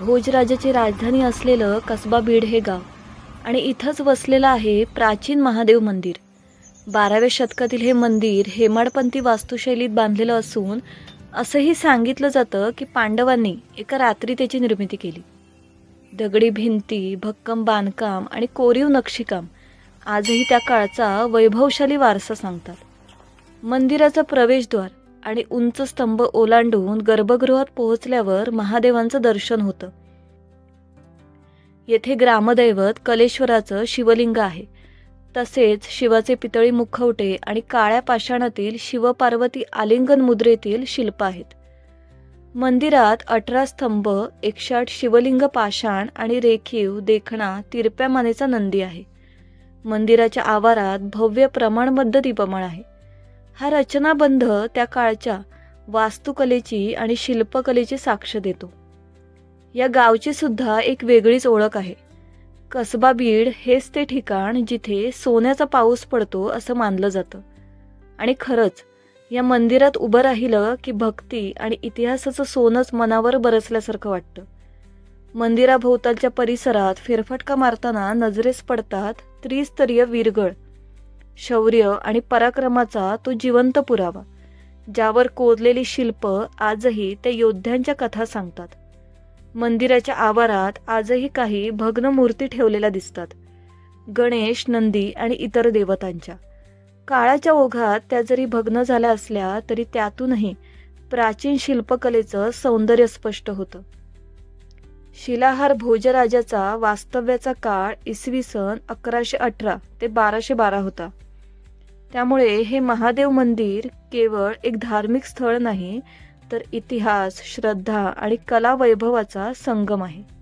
भोजराजाची राजधानी असलेलं कसबा बीड हे गाव. आणि इथंच वसलेलं आहे प्राचीन महादेव मंदिर. बाराव्या शतकातील हे मंदिर हेमाडपंथी वास्तुशैलीत बांधलेलं असून असंही सांगितलं जातं की पांडवांनी एका रात्री त्याची निर्मिती केली. दगडी भिंती भक्कम बांधकाम आणि कोरीव नक्षीकाम आजही त्या काळचा वैभवशाली वारसा सांगतात. मंदिराचं प्रवेशद्वार आणि उंच स्तंभ ओलांडून गर्भगृहात पोहोचल्यावर महादेवांचं दर्शन होतं. येथे ग्रामदैवत कलेश्वराचं शिवलिंग आहे. तसेच शिवाचे पितळी मुखवटे आणि काळ्या पाषाणातील शिवपार्वती आलिंगन मुद्रेतील शिल्प आहेत. मंदिरात अठरा स्तंभ एकशे आठ शिवलिंग पाषाण आणि रेखीव देखणा तिरप्या मानेचा नंदी आहे. मंदिराच्या आवारात भव्य प्रमाणबद्ध दीपमाळ आहे. हा रचनाबंध त्या काळच्या वास्तुकलेची आणि शिल्पकलेची साक्ष देतो. या गावची सुद्धा एक वेगळीच ओळख आहे. कसबा बीड हेच ते ठिकाण जिथे सोन्याचा पाऊस पडतो असं मानलं जातं. आणि खरंच या मंदिरात उभं राहिलं की भक्ती आणि इतिहासाचं सोनंच मनावर बरसल्यासारखं वाटतं. मंदिराभोवतालच्या परिसरात फेरफटका मारताना नजरेस पडतात त्रिस्तरीय वीरगळ शौर्य आणि पराक्रमाचा तो जिवंत पुरावा ज्यावर कोरलेली शिल्प आजही त्या योद्ध्यांच्या कथा सांगतात. मंदिराच्या आवारात आजही काही भग्न मूर्ती ठेवलेल्या दिसतात. गणेश नंदी आणि इतर देवतांच्या. काळाच्या ओघात त्या जरी भग्न झाल्या असल्या तरी त्यातूनही प्राचीन शिल्पकलेचं सौंदर्य स्पष्ट होतं. शिलाहार भोजराजाचा वास्तव्याचा काळ इसवी सन अकराशे अठरा ते बाराशे बारा होता. त्यामुळे हे महादेव मंदिर केवळ एक धार्मिक स्थळ नाही तर इतिहास श्रद्धा आणि कला वैभवाचा संगम आहे.